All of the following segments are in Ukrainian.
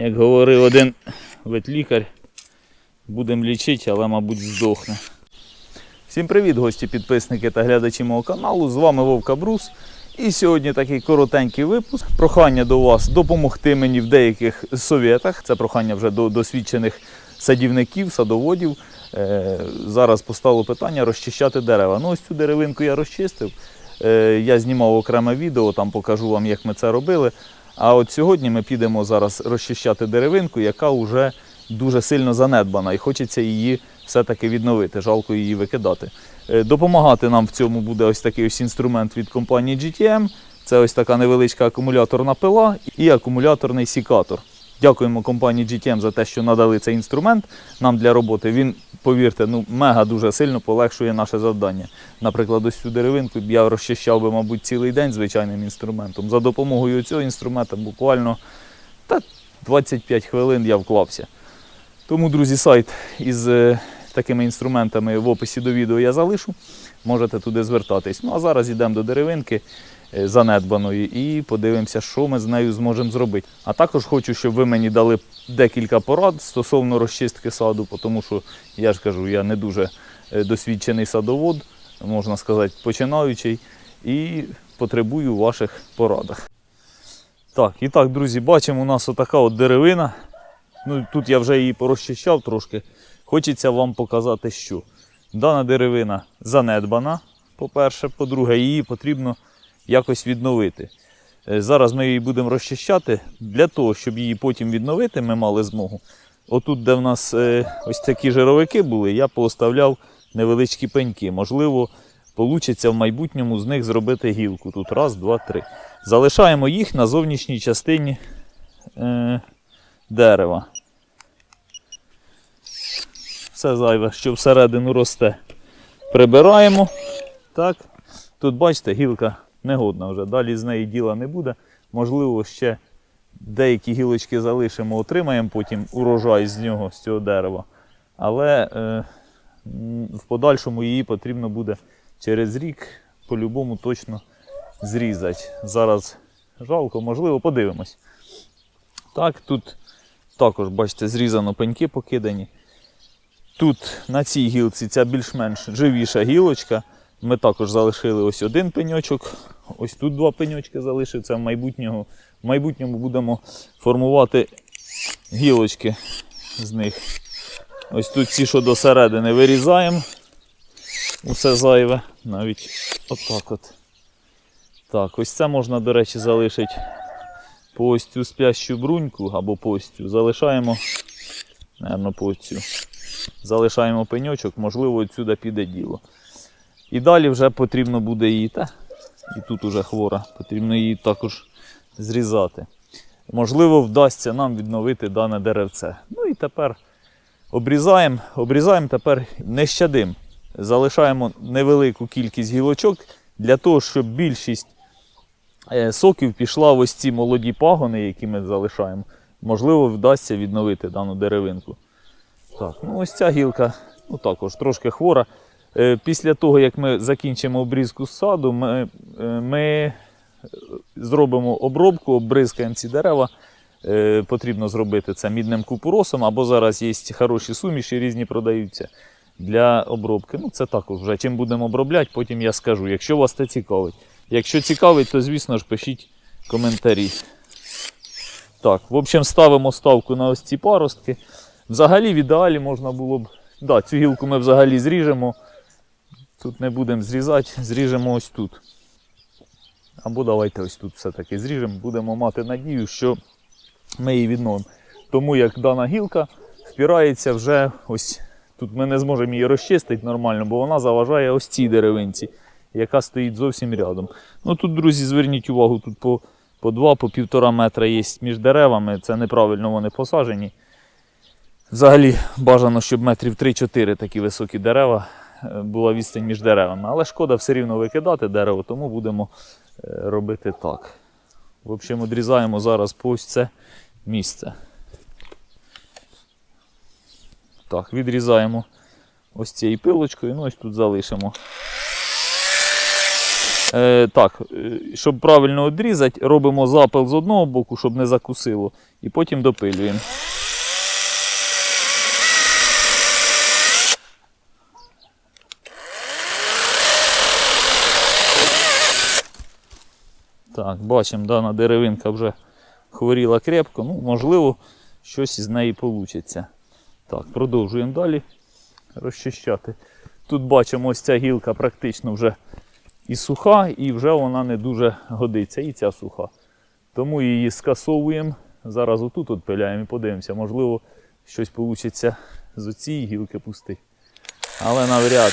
Як говорив один ветлікар, будемо лічити, але, мабуть, здохне. Всім привіт, гості, підписники та глядачі мого каналу. З вами Вовка Брус. І сьогодні такий коротенький випуск. Прохання до вас допомогти мені в деяких совєтах. Це прохання вже до досвідчених садівників, садоводів. Е, зараз постало питання розчищати дерева. Ну, ось цю деревинку я розчистив. Е, я знімав окреме відео, там покажу вам, як ми це робили. А от сьогодні ми підемо зараз розчищати деревинку, яка вже дуже сильно занедбана, і хочеться її все-таки відновити. Жалко її викидати. Е, Допомагати нам в цьому буде ось такий ось інструмент від компанії GTM. Це ось така невеличка акумуляторна пила і акумуляторний сікатор. Дякуємо компанії GTM за те, що надали цей інструмент нам для роботи. Він, повірте, ну мега дуже сильно полегшує наше завдання. Наприклад, ось цю деревинку я розчищав би, мабуть, цілий день звичайним інструментом. За допомогою цього інструмента буквально та 25 хвилин я вклався. Тому, друзі, сайт із е, такими інструментами в описі до відео я залишу. Можете туди звертатись. Ну а зараз йдемо до деревинки занедбаної і подивимося, що ми з нею зможемо зробити. А також хочу, щоб ви мені дали декілька порад стосовно розчистки саду, тому що я ж кажу, я не дуже е, досвідчений садовод, можна сказати, починаючий, і потребую ваших порадах. Так, і так, друзі, бачимо, у нас отака от деревина. Ну, тут я вже її порозчищав трошки. Хочеться вам показати, що дана деревина занедбана, по-перше, по-друге, її потрібно якось відновити. Е, Зараз ми її будемо розчищати. Для того, щоб її потім відновити, ми мали змогу. Отут, де в нас е, ось такі жировики були, я пооставляв невеличкі пеньки. Можливо, вийде в майбутньому з них зробити гілку. Тут раз, два, три. Залишаємо їх на зовнішній частині е, дерева. Все зайве, що всередину росте. Прибираємо. Так. Тут, бачите, гілка негодна вже. Далі з неї діла не буде. Можливо, ще деякі гілочки залишимо, отримаємо потім урожай з нього, з цього дерева. Але е, в подальшому її потрібно буде через рік по-любому точно зрізати. Зараз жалко, можливо, подивимось. Так, тут також, бачите, зрізано пеньки покидані. Тут на цій гілці ця більш-менш живіша гілочка. Ми також залишили ось один пеньочок, ось тут два пеньочки залишив. Це в майбутньому, в майбутньому будемо формувати гілочки з них. Ось тут ці, що до середини, вирізаємо. Усе зайве. Навіть отак от. Так, ось це можна, до речі, залишити по ось цю спящу бруньку або по ось цю. Залишаємо, напевно, по цю. Залишаємо пеньочок, можливо, відсюди піде діло. І далі вже потрібно буде її, та, і тут уже хвора, потрібно її також зрізати. Можливо, вдасться нам відновити дане деревце. Ну і тепер обрізаємо, обрізаємо тепер не щадим. Залишаємо невелику кількість гілочок для того, щоб більшість е, соків пішла в ось ці молоді пагони, які ми залишаємо. Можливо, вдасться відновити дану деревинку. Так, ну ось ця гілка ну, також трошки хвора. Е, Після того, як ми закінчимо обрізку з саду, ми, е, ми зробимо обробку, обризкаємо ці дерева. Е, Потрібно зробити це мідним купоросом, або зараз є хороші суміші, різні продаються для обробки. Ну, це також вже чим будемо обробляти, потім я скажу. Якщо вас це цікавить. Якщо цікавить, то звісно ж пишіть коментарі. Так, в общем, ставимо ставку на ось ці паростки. Взагалі, в ідеалі можна було б. Да, цю гілку ми взагалі зріжемо. Тут не будемо зрізати, зріжемо ось тут. Або давайте ось тут все-таки зріжемо, будемо мати надію, що ми її відновимо. Тому як дана гілка впирається вже ось тут ми не зможемо її розчистити нормально, бо вона заважає ось цій деревинці, яка стоїть зовсім рядом. Ну тут, друзі, зверніть увагу, тут по, по 2 по півтора метра є між деревами, це неправильно вони посаджені. Взагалі бажано, щоб метрів 3-4 такі високі дерева була відстань між деревами. Але шкода все рівно викидати дерево, тому будемо е, робити так. В общем, відрізаємо зараз по ось це місце. Так, відрізаємо ось цією пилочкою, ну ось тут залишимо. Е, так, е, щоб правильно відрізати, робимо запил з одного боку, щоб не закусило, і потім допилюємо. Так, бачимо, дана деревинка вже хворіла крепко. Ну, можливо, щось із неї вийде. Так, продовжуємо далі розчищати. Тут бачимо, ось ця гілка практично вже і суха, і вже вона не дуже годиться, і ця суха. Тому її скасовуємо. Зараз отут от пиляємо і подивимося, можливо, щось вийде з цієї гілки пустити. Але навряд.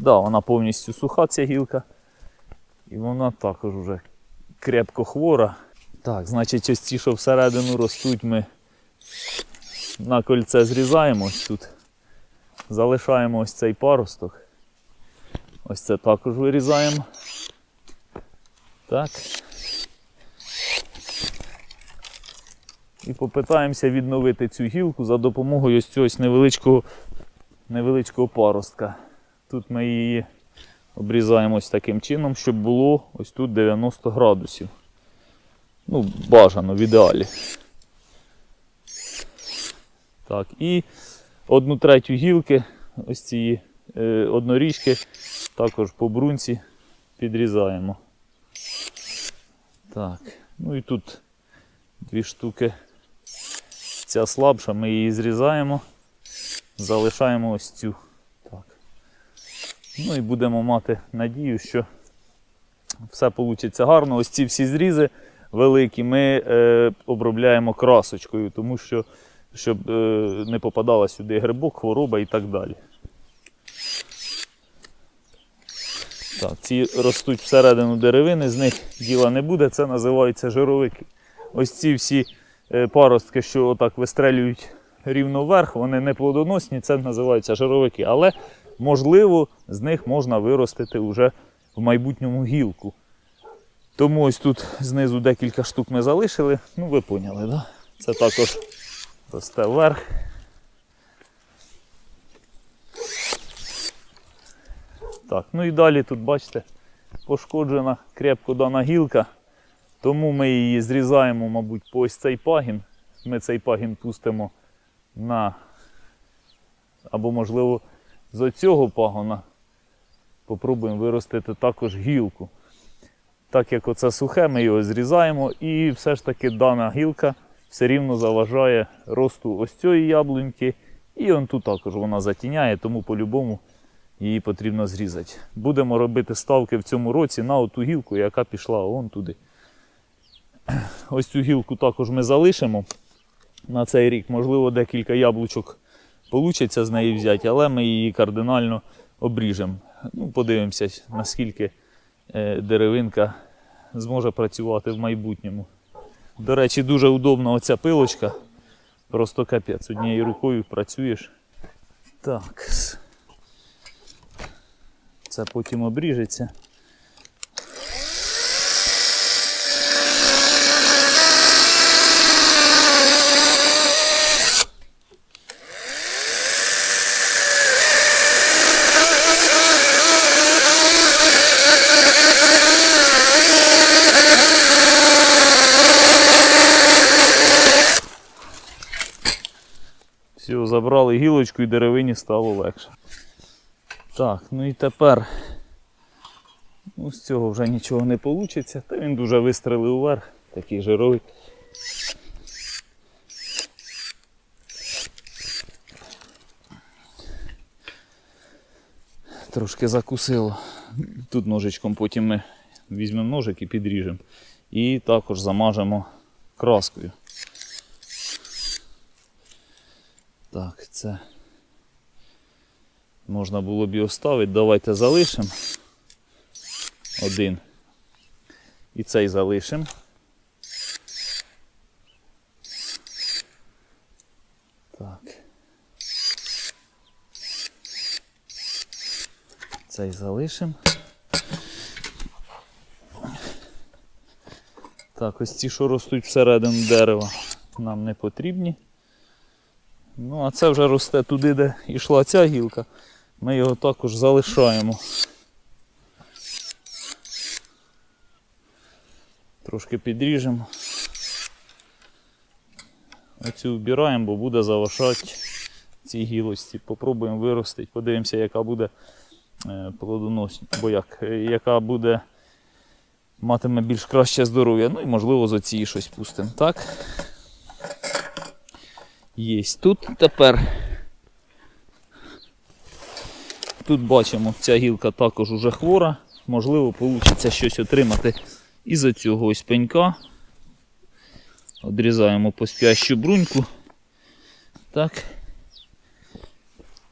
Да, вона повністю суха, ця гілка. І вона також вже крепко хвора. Так, значить, ось ці, що всередину ростуть, ми на кольце зрізаємо ось тут. Залишаємо ось цей паросток. Ось це також вирізаємо. Так. І попитаємося відновити цю гілку за допомогою ось цього невеличкого, невеличкого паростка. Тут ми її обрізаємо ось таким чином, щоб було ось тут 90 градусів. Ну, бажано в ідеалі. Так, і одну третю гілки, ось ці е, одноріжки, також по брунці підрізаємо. Так, ну і тут дві штуки. Ця слабша, ми її зрізаємо, залишаємо ось цю. Ну і будемо мати надію, що все вийде гарно. Ось ці всі зрізи великі ми е, обробляємо красочкою, тому що щоб е, не попадала сюди грибок, хвороба і так далі. Так, ці ростуть всередину деревини, з них діла не буде, це називаються жировики. Ось ці всі е, паростки, що отак вистрелюють рівно вверх, вони не плодоносні, це називаються жировики. Але можливо з них можна виростити вже в майбутньому гілку. Тому ось тут знизу декілька штук ми залишили. Ну, ви поняли, да? Це також росте вверх. Так, ну і далі тут, бачите, пошкоджена крепко дана гілка. Тому ми її зрізаємо, мабуть, по ось цей пагін. Ми цей пагін пустимо на або, можливо, з оцього пагона попробуємо виростити також гілку. Так як оце сухе, ми його зрізаємо і все ж таки дана гілка все рівно заважає росту ось цієї яблуньки. І он тут також вона затіняє, тому по-любому її потрібно зрізати. Будемо робити ставки в цьому році на оту гілку, яка пішла вон туди. Ось цю гілку також ми залишимо на цей рік. Можливо, декілька яблучок вийде з неї взяти, але ми її кардинально обріжемо. Ну, подивимося, наскільки е, деревинка зможе працювати в майбутньому. До речі, дуже удобна оця пилочка. Просто капець. Однією рукою працюєш. Так. Це потім обріжеться. Все, забрали гілочку і деревині стало легше. Так, ну і тепер ну, з цього вже нічого не вийде, та він дуже вистрелив вверх, такий жировик. Трошки закусило. Тут ножичком потім ми візьмемо ножик і підріжемо. І також замажемо краскою. Так, це можна було б і оставити. Давайте залишимо один. І цей залишимо. Так. Цей залишимо. Так, ось ці, що ростуть всередину дерева, нам не потрібні. Ну, а це вже росте туди, де йшла ця гілка. Ми його також залишаємо. Трошки підріжемо. Оцю вбираємо, бо буде заважати ці гілості. Попробуємо виростити, подивимося, яка буде е, плодоносність, бо як, е, яка буде матиме більш краще здоров'я. Ну і можливо з оцієї щось пустимо. Так? Єсть. Тут тепер. Тут бачимо, ця гілка також уже хвора. Можливо, вийде щось отримати із оцього ось пенька. Одрізаємо по спящу бруньку. Так.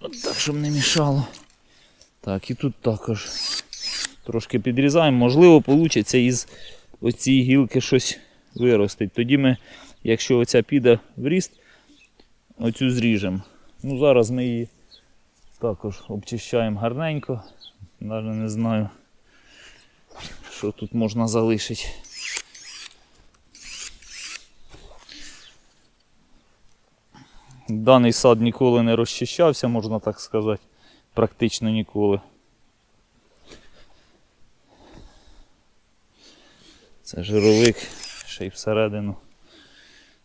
От так, щоб не мішало. Так, і тут також трошки підрізаємо. Можливо, вийде із оцієї гілки щось виростить. Тоді ми, якщо оця піде в ріст, оцю зріжемо. Ну, зараз ми її також обчищаємо гарненько. Навіть не знаю, що тут можна залишити. Даний сад ніколи не розчищався, можна так сказати. Практично ніколи. Це жировик, ще й всередину.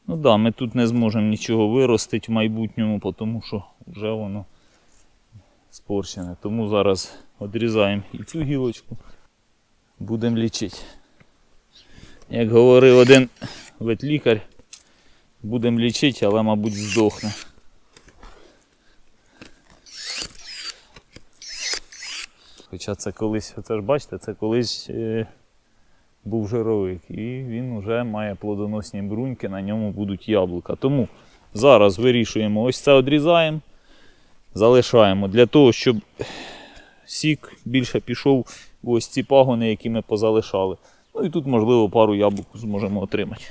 Ну да, ми тут не зможемо нічого виростити в майбутньому, тому що вже воно спорщене. Тому зараз відрізаємо і цю гілочку, будемо лічити. Як говорив один ветлікар, будемо лічити, але, мабуть, здохне. Хоча це колись, оце ж бачите, це колись е, був жировик, і він вже має плодоносні бруньки, на ньому будуть яблука. Тому зараз вирішуємо, ось це відрізаємо, залишаємо для того, щоб сік більше пішов в ось ці пагони, які ми позалишали. Ну і тут, можливо, пару яблук зможемо отримати.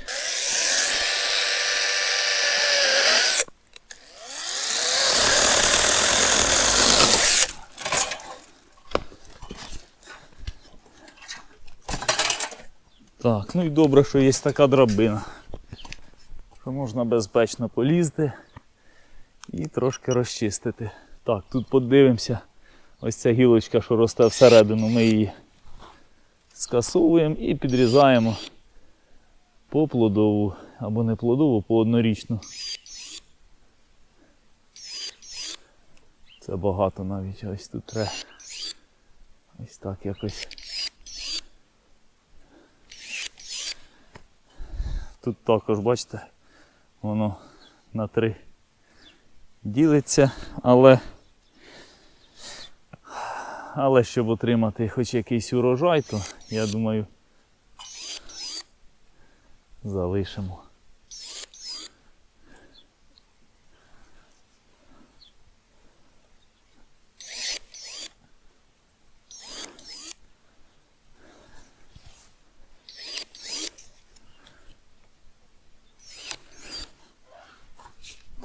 Так, ну і добре, що є така драбина. Що можна безпечно полізти і трошки розчистити. Так, тут подивимося. Ось ця гілочка, що росте всередину, ми її скасовуємо і підрізаємо по плодову або не плодову, по однорічну. Це багато навіть ось тут треба. Ось так якось. Тут також, бачите, воно на три ділиться, але але щоб отримати хоч якийсь урожай, то я думаю залишимо.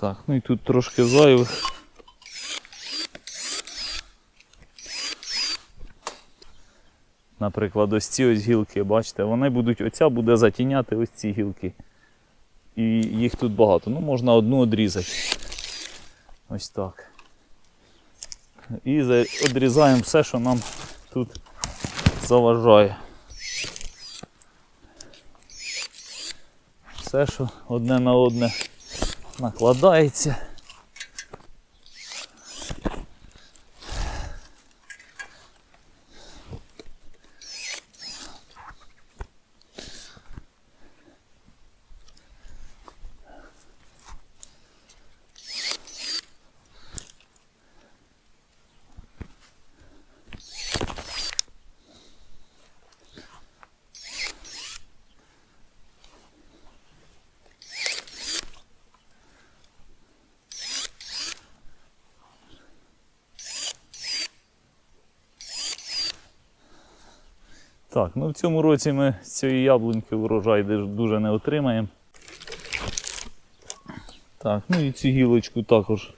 Так, ну і тут трошки зайвих. Наприклад, ось ці ось гілки, бачите, вони будуть, оця буде затіняти ось ці гілки. І їх тут багато. Ну, можна одну одрізати. Ось так. І одрізаємо все, що нам тут заважає. Все, що одне на одне накладається. Так, ну в цьому році ми з цієї яблуньки урожай дуже- не отримаємо. Так, ну і цю гілочку також.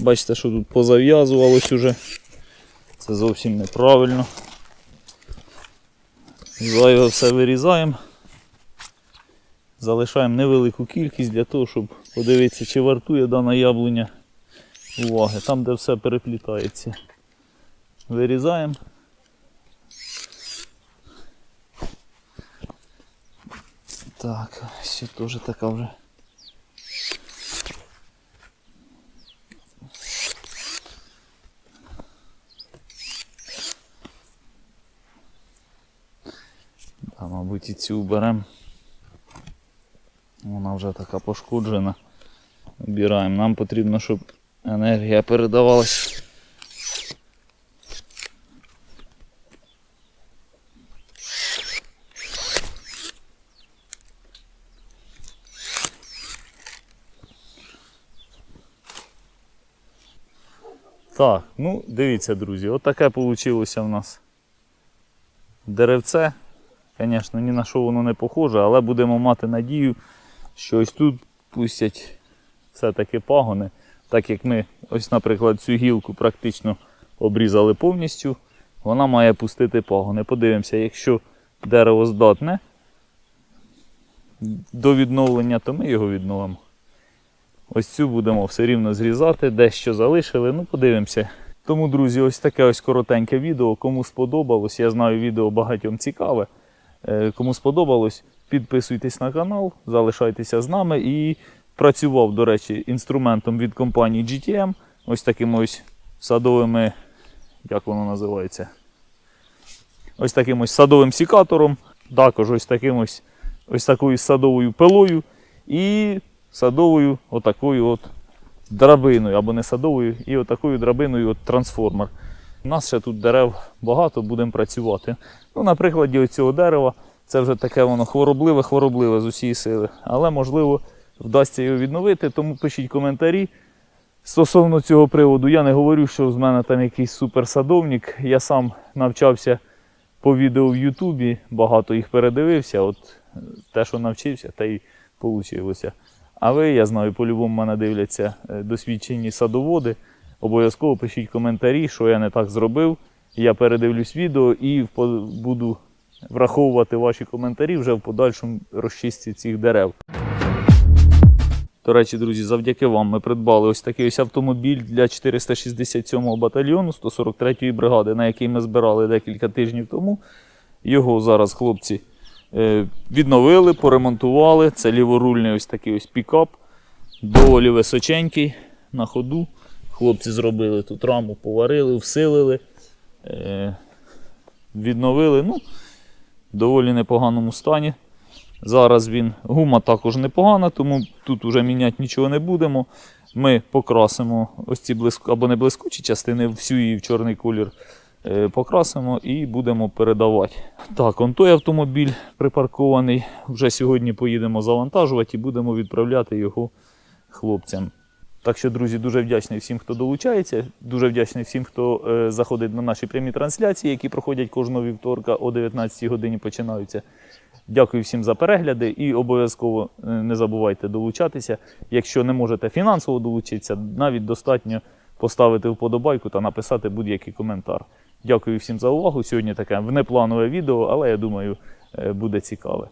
Бачите, що тут позав'язувалось уже. Це зовсім неправильно. Зайве все вирізаємо. Залишаємо невелику кількість для того, щоб Подивіться, чи вартує дана яблуня уваги. Там, де все переплітається. Вирізаємо. Так, ще теж така вже. А, мабуть, і цю беремо. Вона вже така пошкоджена. Обираємо. Нам потрібно, щоб енергія передавалась. Так, ну дивіться, друзі, отаке вийшло в нас деревце. Звісно, ні на що воно не похоже, але будемо мати надію, що ось тут пустять все-таки пагони. Так як ми, ось, наприклад, цю гілку практично обрізали повністю, вона має пустити пагони. Подивимося, якщо дерево здатне до відновлення, то ми його відновимо. Ось цю будемо все рівно зрізати, дещо залишили, ну подивимося. Тому, друзі, ось таке ось коротеньке відео. Кому сподобалось, я знаю, відео багатьом цікаве. Е, Кому сподобалось, підписуйтесь на канал, залишайтеся з нами. І працював, до речі, інструментом від компанії GTM. Ось такими ось садовими, як воно називається? Ось таким ось садовим сікатором, також ось таким ось, ось такою садовою пилою і садовою отакою от драбиною, або не садовою, і отакою драбиною от трансформер. У нас ще тут дерев багато, будемо працювати. Ну, на прикладі цього дерева це вже таке воно хворобливе, хворобливе з усієї сили. Але можливо вдасться його відновити, тому пишіть коментарі. Стосовно цього приводу, я не говорю, що з мене там якийсь суперсадовник. Я сам навчався по відео в Ютубі, багато їх передивився. От те, що навчився, те й вийшло. А ви, я знаю, по-любому мене дивляться е, досвідчені садоводи. Обов'язково пишіть коментарі, що я не так зробив. Я передивлюсь відео і буду враховувати ваші коментарі вже в подальшому розчистці цих дерев. До речі, друзі, завдяки вам ми придбали ось такий ось автомобіль для 467-го батальйону 143-ї бригади, на який ми збирали декілька тижнів тому. Його зараз хлопці відновили, поремонтували. Це ліворульний ось такий ось пікап. Доволі височенький на ходу. Хлопці зробили тут раму, поварили, всилили, е, відновили. Ну, в доволі непоганому стані. Зараз він гума також непогана, тому тут вже міняти нічого не будемо. Ми покрасимо ось ці блиску, або не блискучі частини, всю її в чорний колір е, покрасимо і будемо передавати. Так, он той автомобіль припаркований. Вже сьогодні поїдемо завантажувати і будемо відправляти його хлопцям. Так що, друзі, дуже вдячний всім, хто долучається. Дуже вдячний всім, хто е, заходить на наші прямі трансляції, які проходять кожного вівторка о 19 годині починаються. Дякую всім за перегляди і обов'язково е, не забувайте долучатися. Якщо не можете фінансово долучитися, навіть достатньо поставити вподобайку та написати будь-який коментар. Дякую всім за увагу. Сьогодні таке внепланове відео, але я думаю, е, буде цікаве.